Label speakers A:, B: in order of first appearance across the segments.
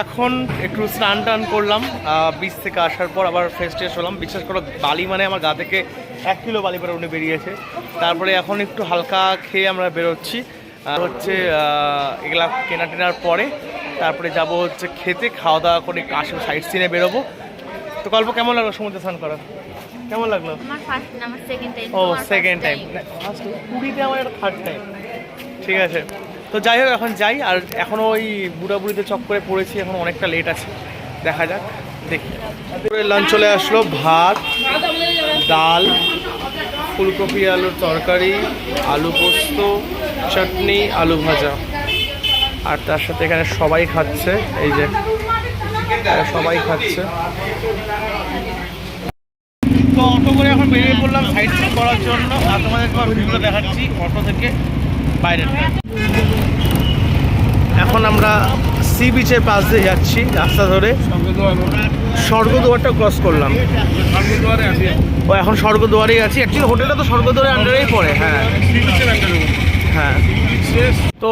A: এখন একটু স্নান টান করলাম বিচ থেকে আসার পর আবার ফ্রেশ ট্রেশ হলাম। বিশেষ করে বালি মানে আমার গা থেকে এক কিলো বালি পরে উনি বেরিয়েছে। তারপরে এখন একটু হালকা খেয়ে আমরা বেরোচ্ছি। হচ্ছে এগুলা কেনা টেনার পরে তারপরে যাব হচ্ছে খেতে খাওয়া দাওয়া করে একটু আসে সাইড সিনে বেরোবো। তো গল্প কেমন লাগল সমুদ্রে স্নান করা কেমন লাগল? ও সেকেন্ড টাইম পুরীতে আমার থার্ড টাইম ঠিক আছে। তো যাই হোক, এখন যাই, আর এখনও ওই বুড়াবুড়িতে চক করে পড়েছি, এখন অনেকটা লেট আছে। দেখা যাক, দেখি। লাঞ্চ চলে আসলো, ভাত, ডাল, ফুলকপি, আলুর তরকারি, আলু পোস্ত, চাটনি, আলু ভাজা। আর তার সাথে এখানে সবাই খাচ্ছে, এই যে সবাই খাচ্ছে। তো অটো করে এখন বেরিয়ে পড়লাম সাইড করার জন্য। আর তোমাদেরকে আমার ভিডিওটা দেখাচ্ছি অটো থেকে। বাইরেটা এখন আমরা সি বিচের পাশ দিয়ে যাচ্ছি রাস্তা ধরে। স্বর্গদুয়ারটা ক্রস করলাম। ও, এখন স্বর্গদুয়ারেই আছি। অ্যাকচুয়ালি হোটেলটা তো স্বর্গদুয়ারের আন্ডারেই পড়ে হ্যাঁ। হ্যাঁ। তো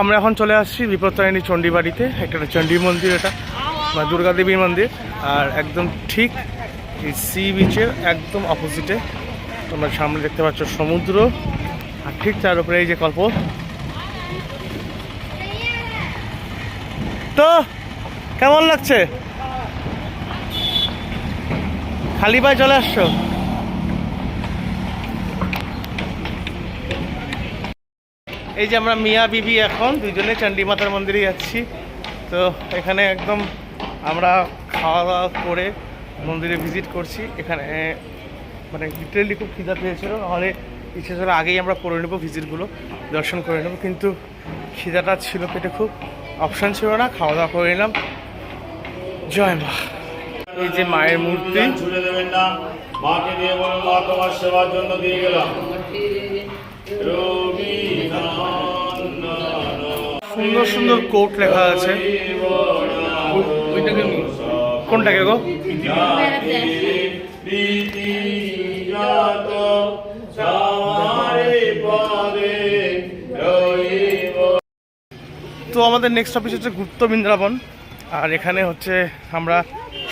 A: আমরা এখন চলে আসছি বিপত্তারিণী চণ্ডীবাড়িতে। একটা চণ্ডী মন্দির এটা, বা দুর্গা দেবীর মন্দির। আর একদম ঠিক এই সি বিচের একদম অপোজিটে তোমরা সামনে দেখতে পাচ্ছ সমুদ্র। আর ঠিক তার উপরে এই যে কল্প। তো, কেমন লাগছে? খালি পায়ে চলে আসছো? এই যে আমরা মিয়া বিবি এখন দুজনে চণ্ডী মাতার মন্দিরে যাচ্ছি। তো এখানে একদম আমরা খাওয়া দাওয়া করে মন্দিরে ভিজিট করছি। এখানে মানে লিটারেলি খুব খিদা পেয়েছিল। নাহলে ইচ্ছে ছিল আগেই আমরা করে নেব ভিজিটগুলো দর্শন করে নেব কিন্তু খিদাটা ছিল পেটে খুব অপশান ছিল না খাওয়া দাওয়া করে নিলাম। জয় মা। এই যে মায়ের মূর্তি।
B: ছুড়ে দেবেন না মাকে দিয়ে বলুন মা তোমার সেবার জন্য দিয়ে গেলাম।
A: সুন্দর সুন্দর কোট লেখা আছে। কোনটাকে গো? আমাদের নেক্সট অফিস হচ্ছে গুপ্ত বৃন্দাবন। আর এখানে হচ্ছে আমরা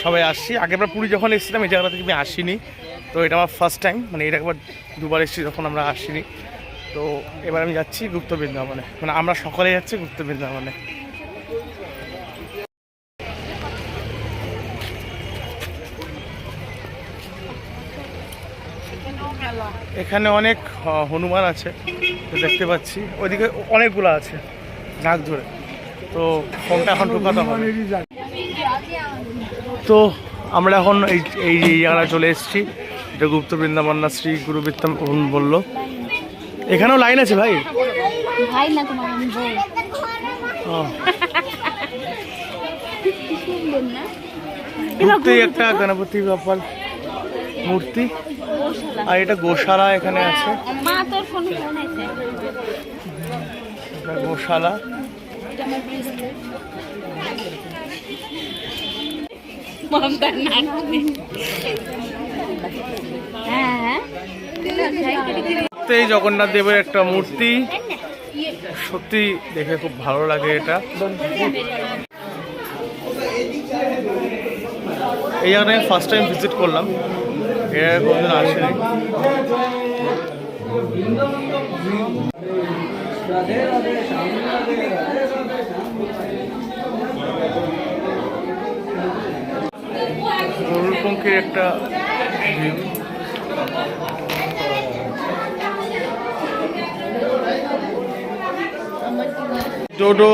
A: সবাই আসছি। আগে আমরা পুরী যখন এসেছিলাম, এই জায়গাটা থেকে আমি আসিনি। তো এটা আমার ফার্স্ট টাইম মানে এটা একবার দুবার এসেছি যখন আমরা আসিনি। তো এবার আমি যাচ্ছি গুপ্ত বৃন্দাবনে। মানে আমরা সকলে যাচ্ছি গুপ্ত বৃন্দাবনে। এখানে অনেক হনুমান আছে, দেখতে পাচ্ছি। ওইদিকে অনেকগুলো আছে, নাক ধরে। তো ফোনটা এখন ঢুকাতে হবে। তো আমরা এখন এই এই যে জায়গাটা চলে এসেছি এটা গুপ্ত বৃন্দাবন না শ্রী গুরু বৃত্তম বলল। এখানেও লাইন আছে ভাই?
C: না তোমার
A: একটা গণপতি বাপ্পার মূর্তি। আর এটা গোশালা এখানে আছে। গোশালা।
C: মমতার নাতনি হ্যাঁ হ্যাঁ।
A: এই জগন্নাথ দেবের একটা মূর্তি। সত্যি দেখে খুব ভালো লাগে এটা। এই জায়গাটা ফার্স্ট টাইম ভিজিট করলাম। এর কোনদিন আসেনি। গরুর একটা। ডোডো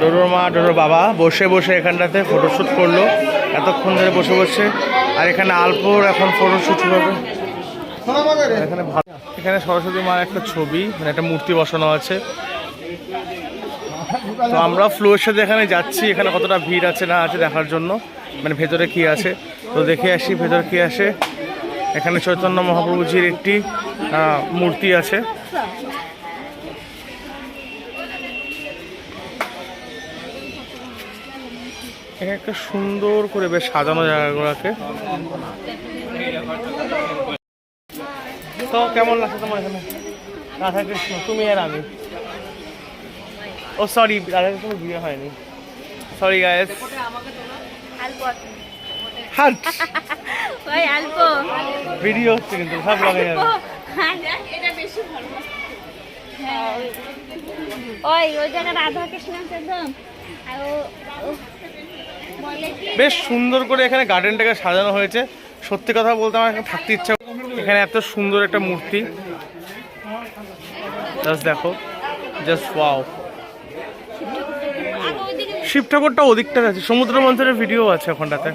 A: ডোডোর মা ডোডোর বাবা বসে বসে এখানটাতে ফটোশ্যুট করল এতক্ষণ ধরে বসে বসে। আর এখানে আলপোর এখন ফটোশ্যুট হবে এখানে ভালো এখানে সরস্বতী মার একটা ছবি মানে একটা মূর্তি বসানো আছে। তো আমরা ফ্লোর সাথে এখানে যাচ্ছি, এখানে কতটা ভিড় আছে না আছে দেখার জন্য মানে ভেতরে কি আছে। তো দেখে আসি, ভেতরে কি আসে এখানে চৈতন্য মহাপ্রভুজির একটি মূর্তি আছে। এখানে একটা সুন্দর করে বেশ সাজানো জায়গাগুলোকে। তো কেমন লাগছে তোমার এখানে? রাধা কৃষ্ণ তুমি আর আমি। ও সরি রাধা কৃষ্ণ বিয়ে হয়নি। সরি গায়েস
C: আছে। অল্প
A: ভিডিও হচ্ছে কিন্তু সব লাগা যাবে।
C: হ্যাঁ, এটা বেশি ভালো ওই ওই জায়গায় রাধা কৃষ্ণ একদম আর ও- ও বলে কি
A: বেশ সুন্দর করে এখানে গার্ডেনটাকে সাজানো হয়েছে। সত্যি কথা বলতে আমার এখানে থাকতে ইচ্ছা এখানে এত সুন্দর একটা মূর্তি। জাস্ট দেখো। জাস্ট ওয়াও শিব ঠাকুরটা ওদিকটা আছে, সমুদ্র মন্থনের ভিডিও আছে ওখানটাতে।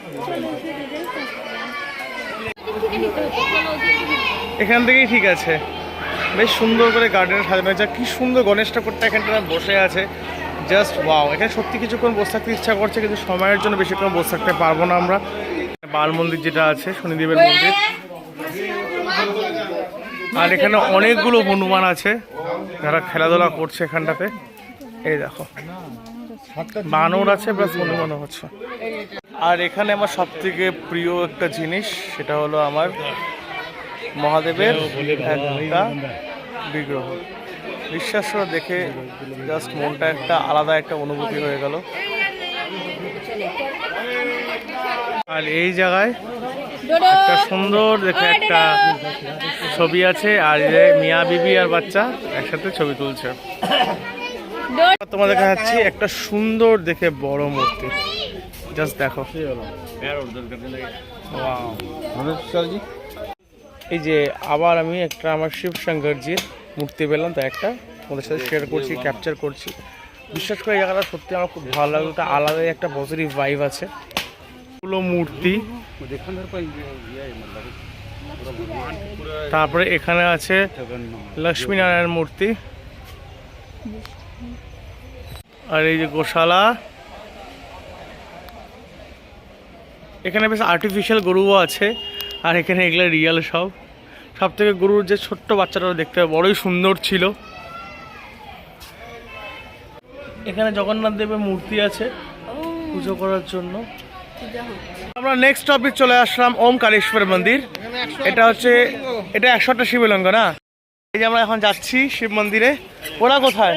A: এখান থেকেই ঠিক আছে। বেশ সুন্দর করে গার্ডেন সাজানো হয়েছে কি সুন্দর গণেশ ঠাকুরটা এখানটা বসে আছে। জাস্ট ওয়াও এখানে সত্যি কিছুক্ষণ বসে থাকতে ইচ্ছা করছে, কিন্তু সময়ের জন্য বেশিক্ষণ বসে থাকতে পারব না আমরা। বাল মন্দির যেটা আছে, শনিদেবের মন্দির। আর এখানে অনেকগুলো হনুমান আছে, যারা খেলাধুলা করছে এখানটাতে। এই দেখো। বানর আছে প্লাস হনুমানও হচ্ছে। আর এখানে আমার সব থেকে প্রিয় একটা জিনিস, সেটা হলো আমার মহাদেবের একটা বিগ্রহ। বিশ্বাস দেখে জাস্ট মনটা একটা আলাদা একটা অনুভূতি হয়ে গেল। আর এই জায়গায় একটা সুন্দর দেখে একটা ছবি আছে, আর মিয়া বিবি আর বাচ্চা একসাথে ছবি তুলছে। তোমাদের দেখাচ্ছি একটা সুন্দর দেখে বড় মূর্তি। জাস্ট দেখো. এই যে আবার আমি একটা আমার শিব শঙ্করজির মূর্তি পেলাম, তো একটা তোমাদের সাথে শেয়ার করছি ক্যাপচার করছি। বিশ্বাস করে জায়গাটা সত্যি আমার খুব ভালো লাগল একটা আলাদাই একটা পজিটিভ ভাইব আছে। এগুলো মূর্তি। তারপরে এখানে আছে লক্ষ্মীনারায়ণ মূর্তি। আর এই যে গোশালা। এখানে বেশ আর্টিফিশিয়াল গরুও আছে, আর এখানে এগুলো রিয়াল সব। সব থেকে গরুর যে ছোট্ট বাচ্চাটা দেখতে বড়ই সুন্দর ছিল। এখানে জগন্নাথ দেবের মূর্তি আছে পুজো করার জন্য। আমরা নেক্সট টপিক চলে আসলাম, ওমকারেশ্বর মন্দির। এটা হচ্ছে, এটা একশোটা শিবলিঙ্গ না? এই যে আমরা এখন যাচ্ছি শিব মন্দিরে। ওরা কোথায়?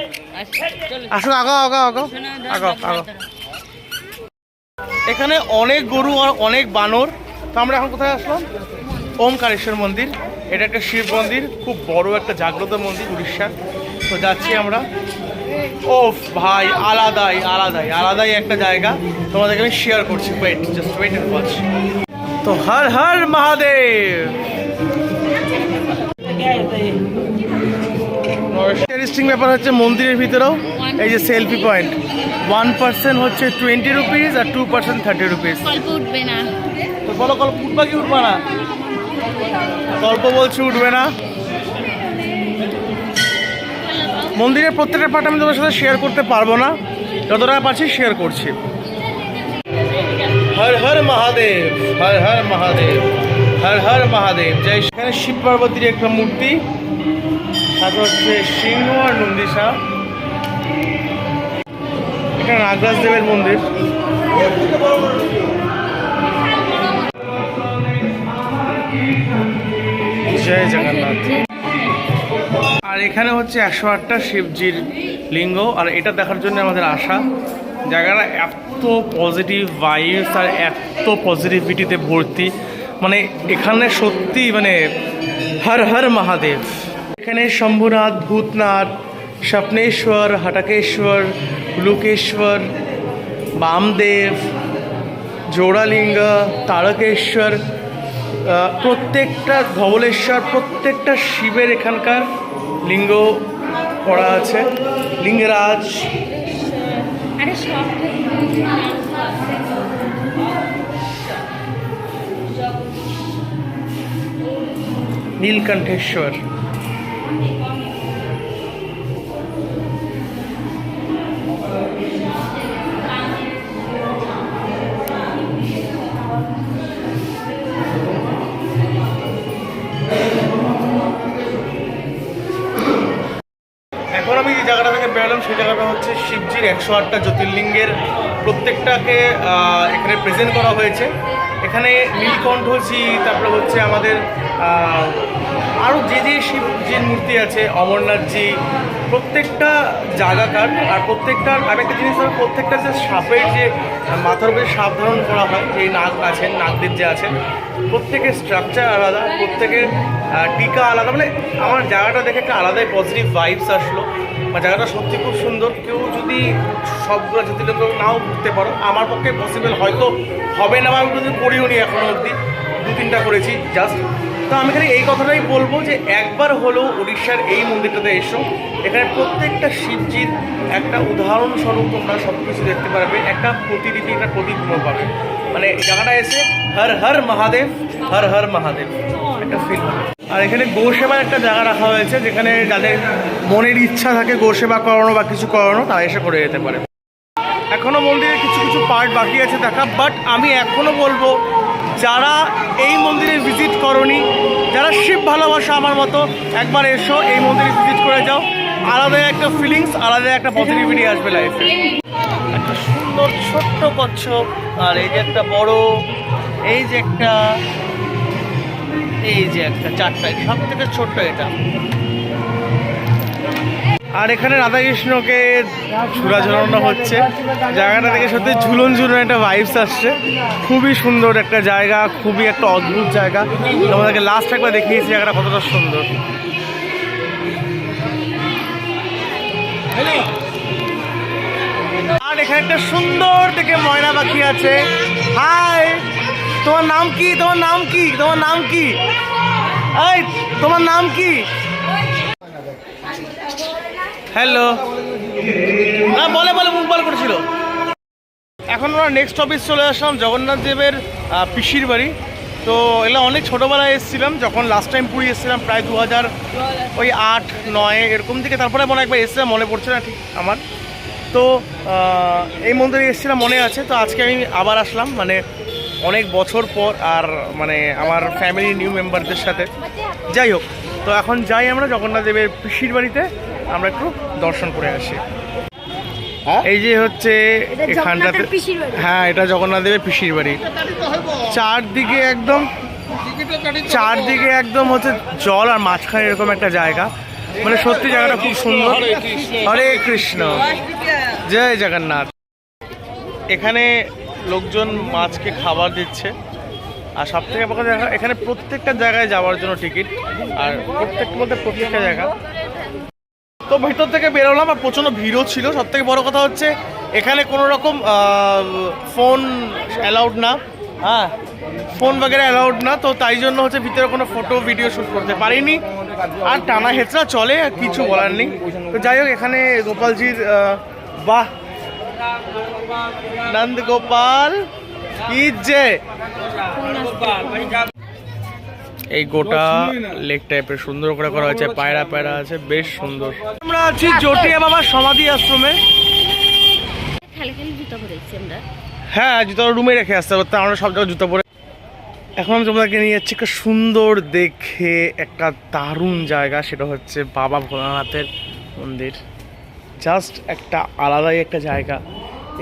A: আসো আগাও আগাও আগাও। আগাও আগাও। এখানে অনেক গরু আর অনেক বানর। তো আমরা এখন কোথায় আসলাম? ওমকারেশ্বর মন্দির। এটা একটা শিব মন্দির, খুব বড় একটা জাগ্রত মন্দির উড়িষ্যার তো যাচ্ছি আমরা। ও ভাই, আলাদাই আলাদাই আলাদাই একটা জায়গা। তোমাদেরকে আমি শেয়ার করছি। ওয়েট জাস্ট ওয়েট তো হর হর মহাদেব! ইন্টারেস্টিং ব্যাপার হচ্ছে মন্দিরের ভিতরেও এই যে সেলফি পয়েন্ট ওয়ান পার্সেন্ট হচ্ছে টোয়েন্টি রুপিস আর টু পার্সেন্ট থার্টি রুপিস
C: উঠবে না।
A: তো বলো গল্প উঠবা কি উঠবা না? গল্প বলছি উঠবে না। মন্দিরের প্রত্যেকটা পার্ট আমি তোমার সাথে শেয়ার করতে পারব না। যতটা পারছি শেয়ার করছি। হর হর মহাদেব হর হর মহাদেব। হর হর মহাদেব শ্রী- এখানে শিব পার্বতীর একটা মূর্তি, তারপর হচ্ছে সিংহ আর নন্দিসা এটা নাগরাজ দেবের মন্দির। জয় জগন্নাথ। আর এখানে হচ্ছে একশো আটটা শিবজির লিঙ্গ, আর এটা দেখার জন্য আমাদের আশা। জায়গাটা এত পজিটিভ ভাইবস আর এত পজিটিভিটিতে ভর্তি। মানে এখানে সত্যি মানে হর হর মহাদেব। এখানে শম্ভুনাথ, ভূতনাথ, স্বপ্নেশ্বর, হটকেশ্বর, লোকেশ্বর, বামদেব, জোড়ালিঙ্গ, তারকেশ্বর প্রত্যেকটা ধবলেশ্বর, প্রত্যেকটা শিবের এখানকার লিঙ্গ করা আছে। লিঙ্গরাজ। নীলকণ্ঠেশ্বর। এখন আমি যে জায়গাটা থেকে বেরোলাম, সেই জায়গাটা হচ্ছে শিবজির একশো আটটা জ্যোতির্লিঙ্গের প্রত্যেকটাকে এখানে প্রেজেন্ট করা হয়েছে। এখানে নীলকণ্ঠজি তারপরে হচ্ছে আমাদের আরও যে যে শিবজির মূর্তি আছে, অমরনাথজি, প্রত্যেকটা জায়গাকার আর প্রত্যেকটার আর একটা জিনিস হলো প্রত্যেকটা যে সাপের যে, মাথার উপরে সাপ ধারণ করা হয় যে নাগ আছেন নাগদেব যে আছেন, প্রত্যেকের স্ট্রাকচার আলাদা, প্রত্যেকের টিকা আলাদা। মানে আমার জায়গাটা দেখে একটা আলাদাই পজিটিভ ভাইবস আসলো। বা জায়গাটা সত্যি খুব সুন্দর। কেউ যদি সবগুলো কেউ নাও ঘুরতে পারো, আমার পক্ষে পসিবল হয়তো হবে না বা আমি করিও নি এখনও অবধি। দু তিনটা করেছি জাস্ট তো আমি এখানে এই কথাটাই বলব যে একবার হলেও উড়িষ্যার এই মন্দিরটাতে এসো। এখানে প্রত্যেকটা শিবজির একটা উদাহরণস্বরূপ তোমরা সব কিছু দেখতে পারবে। একটা প্রতিলিপি, একটা প্রতিবিম্ব পাবে। মানে জায়গাটা এসে হর হর মহাদেব, হর হর মহাদেব। একটা ফিল হবে। আর এখানে গো সেবার একটা জায়গা রাখা হয়েছে যেখানে যাদের মনের ইচ্ছা থাকে গো সেবা করানো বা কিছু করানো, তারা এসে করে যেতে পারে। এখনও মন্দিরের কিছু কিছু পার্ট বাকি আছে দেখা বাট আমি এখনও বলব যারা এই মন্দিরে ভিজিট করনি, যারা শিব ভালোবাসা আমার মতো, একবার এসো এই মন্দিরে ভিজিট করে যাও। আলাদা একটা ফিলিংস আলাদা একটা পজিটিভিটি আসবে লাইফে একটা সুন্দর ছোট্ট কচ্ছপ, আর এই যে একটা বড়, এই যে একটা, এই যে একটা চারটায় সব থেকে ছোট্ট এটা। আর এখানে রাধাকৃষ্ণকে ঝুলা ঝুলানো হচ্ছে। জায়গাটা থেকে সত্যি ঝুলন ঝুলন একটা ভাইবস আসছে। খুবই সুন্দর একটা জায়গা, খুবই একটা অদ্ভুত জায়গা। তোমাদেরকে লাস্ট একবার দেখিয়েছি জায়গাটা কতটা সুন্দর। আর এখানে একটা সুন্দর থেকে ময়না পাখি আছে। হাই তোমার নাম কি? তোমার নাম কি? তোমার নাম কি? তোমার নাম কি? হ্যালো না, বলে বলে, মুখ বল করেছিল। এখন আমরা নেক্সট অফিস চলে আসলাম, জগন্নাথ দেবের পিসির বাড়ি। তো এগুলো অনেক ছোটোবেলায় এসেছিলাম, যখন লাস্ট টাইম পুরী এসেছিলাম, প্রায় দু হাজার ওই আট, নয়, এরকম থেকে তারপরে মনে একবার এসেছিলাম, মনে পড়ছে না ঠিক আমার। তো এই মন্দিরে এসেছিলাম মনে আছে, তো আজকে আমি আবার আসলাম। মানে অনেক বছর পর আর মানে আমার ফ্যামিলি নিউ মেম্বারদের সাথে। যাই হোক, তো এখন যাই আমরা জগন্নাথ দেবের পিসির বাড়িতে। আমরা একটু দর্শন করে আসি। এই যে হচ্ছে এখানটাতে। হ্যাঁ এটা জগন্নাথ দেবের পিসির বাড়ি। চারদিকে একদম চারদিকে একদম হচ্ছে জল আর মাঝখানে এরকম একটা জায়গা। মানে সত্যি জায়গাটা খুব সুন্দর। হরে কৃষ্ণ। জয় জগন্নাথ। এখানে লোকজন মাছকে খাবার দিচ্ছে। আর সব থেকে বড় এখানে প্রত্যেকটা জায়গায় যাওয়ার জন্য টিকিট আর প্রত্যেকটা বলতে প্রত্যেকটা জায়গা। তো ভিতর থেকে বেরোলাম আর প্রচণ্ড ভিড়ও ছিল। সব থেকে বড় কথা হচ্ছে, এখানে কোনো রকম ফোন অ্যালাউড না। হ্যাঁ ফোন বাগেরা অ্যালাউড না। তো তাই জন্য হচ্ছে ভিতরে কোনো ফটো ভিডিও শ্যুট করতে পারিনি। আর টানা হেঁচড়া চলে, আর কিছু বলার নেই। তো যাই হোক, এখানে গোপালজির বাহ নন্দ গোপাল কি যে। এই গোটা লেক টাইপের সুন্দর করে করা হয়েছে পায়রা পায়রা আছে বেশ সুন্দর। আমরা আছি জটিয়া বাবার সমাধি আশ্রমে। হ্যাঁ জুতো রুমে রেখে আসতে হবে আমরা সব জায়গায় জুতো পরে এখন আমি তোমাদেরকে নিয়ে যাচ্ছি একটা সুন্দর দেখে একটা দারুণ জায়গা সেটা হচ্ছে বাবা ভোলানাথের মন্দির। জাস্ট একটা আলাদাই একটা জায়গা।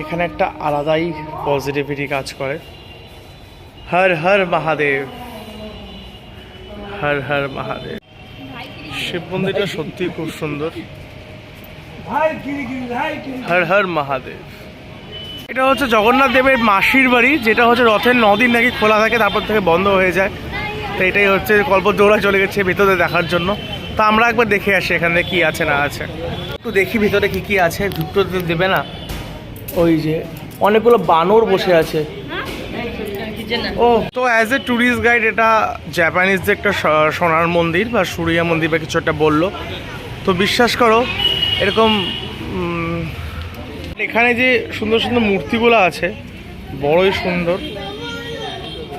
A: এখানে একটা আলাদাই পজিটিভিটি কাজ করে। হর হর মহাদেব। হর হর মহাদেব। শিব মন্দিরটা সত্যি খুব সুন্দর। হর হর মহাদেব। এটা হচ্ছে জগন্নাথ দেবের মাসির বাড়ি যেটা হচ্ছে রথের নদিন নাকি খোলা থাকে তারপর থেকে বন্ধ হয়ে যায়। তো এটাই হচ্ছে কল্প দৌড়া চলে গেছে ভেতরে দেখার জন্য। তো আমরা একবার দেখে আসি এখানে কি আছে না আছে। একটু দেখি ভিতরে কি কি আছে ঢুকতে দেবে না। ওই যে অনেকগুলো বানর বসে আছে। ও তো অ্যাজ এ ট্যুরিস্ট গাইড এটা জাপানিজ যে একটা সোনার মন্দির বা সুরিয়া মন্দির বা কিছু একটা বলল তো বিশ্বাস করো এরকম এখানে যে সুন্দর সুন্দর মূর্তিগুলো আছে বড়ই সুন্দর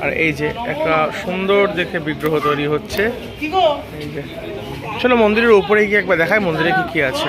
A: আর এই যে একটা সুন্দর দেখে বিগ্রহ তৈরি হচ্ছে। এই যে চলো মন্দিরের উপরে গিয়ে একবার দেখায় মন্দিরে কি কি আছে।